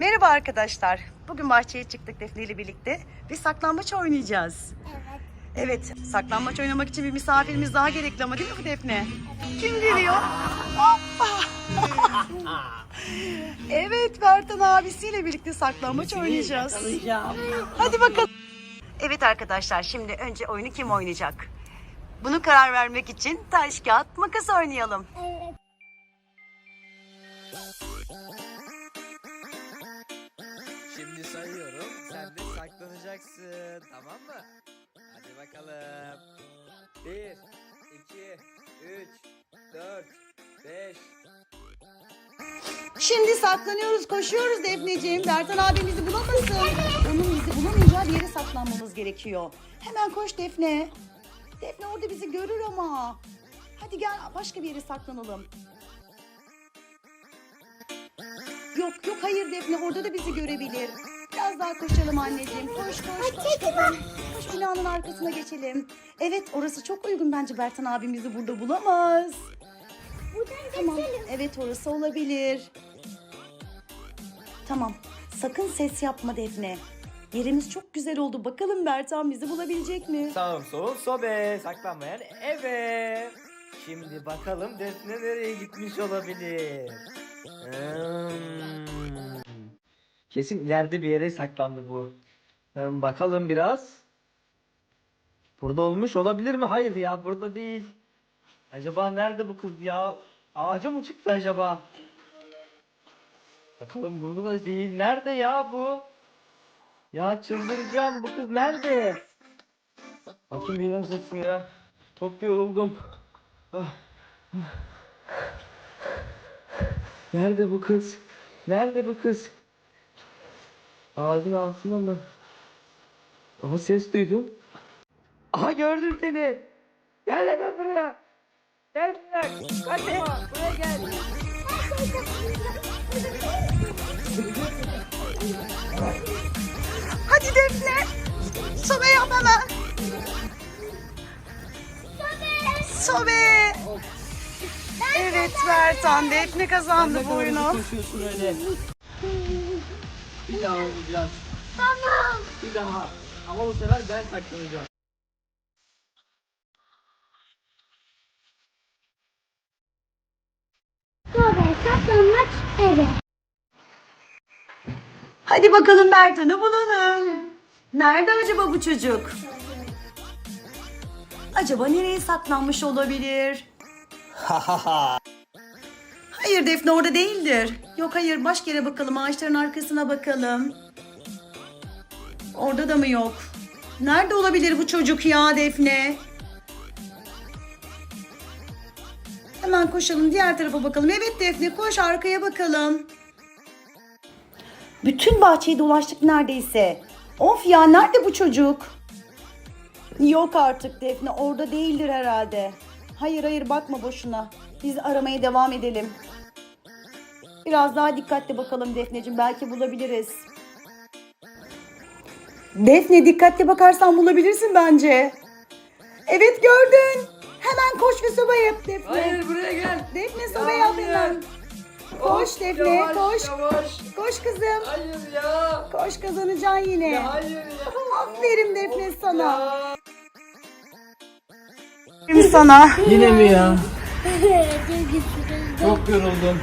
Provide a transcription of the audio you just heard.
Merhaba arkadaşlar. Bugün bahçeye çıktık Defne ile birlikte ve saklambaç oynayacağız. Evet. Evet, saklambaç oynamak için bir misafirimiz daha gerekli ama değil mi Defne? Kim geliyor? Hoppa! evet, Bertan abisiyle birlikte saklambaç oynayacağız. Hadi bakalım. Evet arkadaşlar, şimdi önce oyunu kim oynayacak? Bunu karar vermek için taş, kağıt, makas oynayalım. Evet. Şimdi sayıyorum. Sen de saklanacaksın. Tamam mı? Hadi bakalım. 1, 2, 3, 4, 5. Şimdi saklanıyoruz, koşuyoruz Defneciğim. Bertan abi bizi bulamasın. Onun bizi bulamayacağı bir yere saklanmamız gerekiyor. Hemen koş Defne. Defne orada bizi görür ama. Hadi gel başka bir yere saklanalım. Yok yok hayır Defne orada da bizi görebilir. Biraz daha koşalım anneciğim. Koş koş koş. Koş, koş binanın arkasına geçelim. Evet orası çok uygun bence Bertan abimizi burada bulamaz. Buradan Tamam. geçelim. Evet orası olabilir. Tamam. Sakın ses yapma Defne. Yerimiz çok güzel oldu. Bakalım Bertan bizi bulabilecek mi? Sağım solum sobe. Saklanmayan eve. Şimdi bakalım Defne nereye gitmiş olabilir? Hmm. Kesin ileride bir yere saklandı bu. Bakalım biraz. Burada olmuş olabilir mi? Hayır ya burada değil. Acaba nerede bu kız ya? Ağaca mı çıktı acaba? Bakalım burada da değil. Nerede ya bu? Ya çıldıracağım bu kız nerede? Bakayım bir nasıl ya. Çok yoruldum. Ah. Nerede bu kız? Nerede bu kız? Ağzın altında mı? Ama ses duydum. Aha gördüm seni. Gel lan buraya. Gel buraya. Kaçma. Buraya gel. Hadi Defne. Sobe yap hemen. Sobe. Evet Bertan Defne kazandı bu oyunu. Koşuyorsun öyle. Bir daha oynayacağız. Tamam. Bir daha. Ama bu sefer ben saklanacağım. Sobe saklanmaç eve. Hadi bakalım Bertan'ı bulalım. Nerede acaba bu çocuk? Acaba nereye saklanmış olabilir? hayır Defne orada değildir. Yok hayır başka yere bakalım. Ağaçların arkasına bakalım. Orada da mı yok? Nerede olabilir bu çocuk ya Defne? Hemen koşalım diğer tarafa bakalım. Evet Defne koş arkaya bakalım. Bütün bahçeyi dolaştık neredeyse. Of ya nerede bu çocuk? Yok artık Defne orada değildir herhalde. Hayır hayır bakma boşuna. Biz aramaya devam edelim. Biraz daha dikkatli bakalım Defneciğim belki bulabiliriz. Defne dikkatli bakarsan bulabilirsin bence. Evet gördün. Hemen koş ve soba yap Defne. Hayır buraya gel. Defne soba Ya, yap hayır. hemen. Koş Defne Yavaş, koş. Yavaş. Koş kızım. Hayır ya. Koş kazanacaksın yine. Ya hayır ya. Aferin Defne sana. Ya. Sana. Yine mi ya? Çok yoruldum.